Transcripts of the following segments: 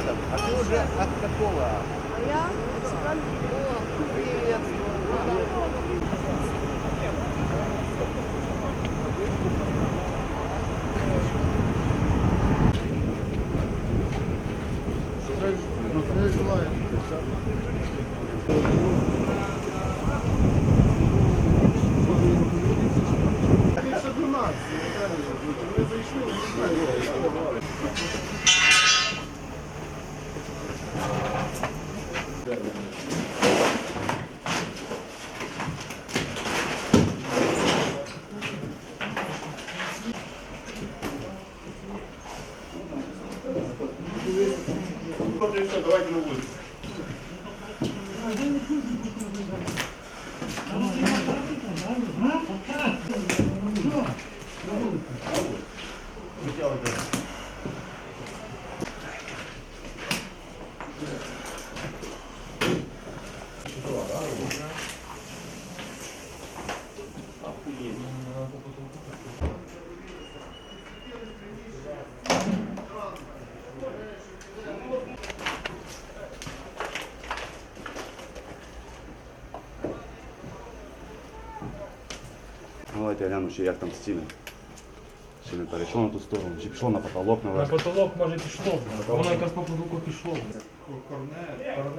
Что? А ты уже от какого? А Я Привет. Давайте на улицу. Ну, Давайте я гляну, як там стіни. Чи не перейшло на ту сторону, чи пішло на потолок На наверх. потолок може пішло, воно якраз по потолку пішло. Може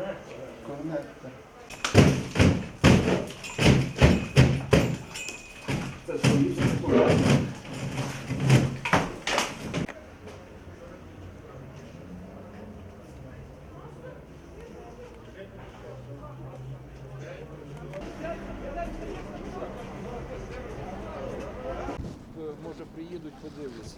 приїдуть, подивляться.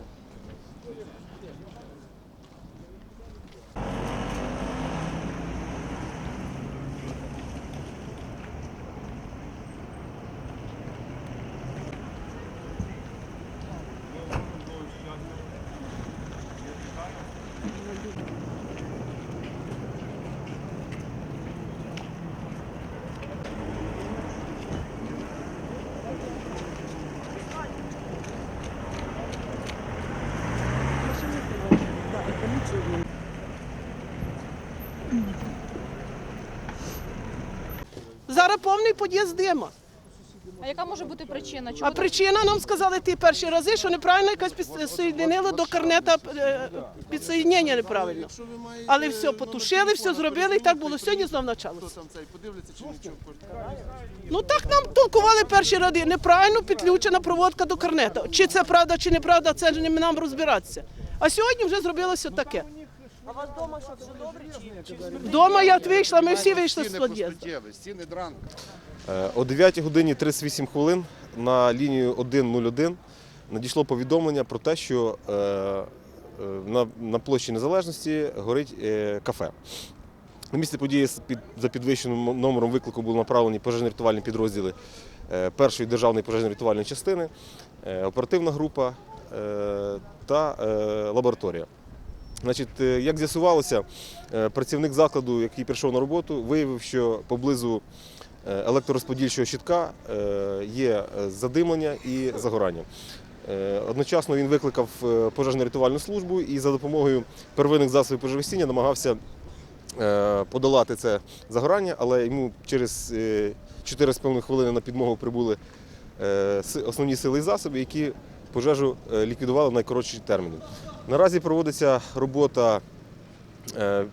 Зараз повний під'їзд дима. А яка може бути причина? Чому А причина нам сказали ті перші рази, що неправильно якось підсоєдинили до карнета е, підсоєднення неправильно. Але все потушили, все зробили, і так було. Сьогодні знов почалося. Там цей подивляться, чи нічого. Ну так нам толкували перші рази. Неправильно підключена проводка до карнета. Чи це правда, чи неправда, це ж не нам розбиратися. А сьогодні вже зробилося таке. А у вас вдома що все добре? Вдома я вийшла, ми всі вийшли з Стіни під'їзду. постуттєві, стіни дранка. Е, О 9 годині 38 хвилин на лінію 101 надійшло повідомлення про те, що е, е, на, на площі Незалежності горить е, кафе. На місце події з під, за підвищеним м- номером виклику були направлені пожежно-рятувальні підрозділи е, першої державної пожежно-рятувальної частини, е, оперативна група е, та е, лабораторія. Значить, е, як з'ясувалося, е, працівник закладу, який прийшов на роботу, виявив, що поблизу е, електророзподільчого щитка є задимлення і загорання. Одночасно він викликав пожежно-рятувальну службу і за допомогою первинних засобів пожежогасіння намагався подолати це загорання, але йому через е, 4,5 хвилини на підмогу прибули основні сили і засоби, які пожежу е, ліквідували в найкоротші терміни. Наразі проводиться робота е,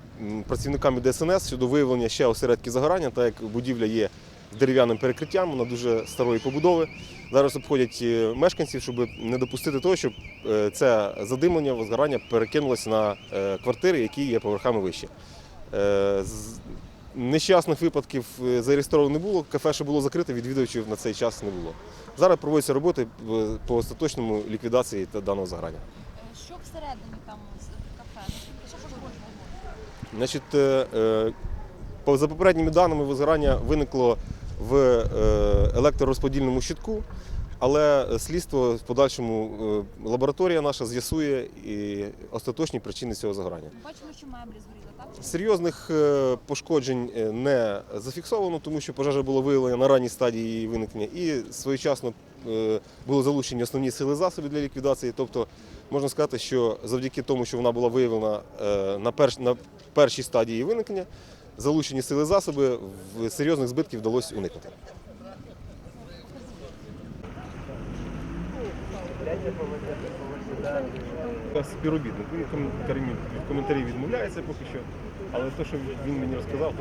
працівниками ДСНС щодо виявлення ще осередків загорання, так як будівля є дерев'яним перекриттям, вона дуже старої побудови. Зараз обходять е, мешканців, щоб не допустити того, щоб це задимлення, возгорання перекинулося на квартири, які є поверхами вище. Нещасних випадків е, зареєстровано не було, кафе ще було закрите, відвідувачів на цей час не було. Зараз проводяться роботи е, по остаточному ліквідації даного загорання. що всередині там кафе? Що? Значить, е, за попередніми даними, возгорання виникло в електророзподільному щитку, але слідство в подальшому е, лабораторія наша з'ясує і остаточні причини цього загорання. Бачимо, що меблі згоріли, так? Серйозних е, пошкоджень е, не зафіксовано, тому що пожежа була виявлена на ранній стадії її виникнення і своєчасно е, були залучені основні сили засоби для ліквідації, тобто Можна сказати, що завдяки тому, що вона була виявлена е, на, перш, на першій стадії виникнення, залучені сили засоби, в серйозних збитків вдалося уникнути. Співробітник. Він коментарі відмовляється поки що, але те, що він мені розказав,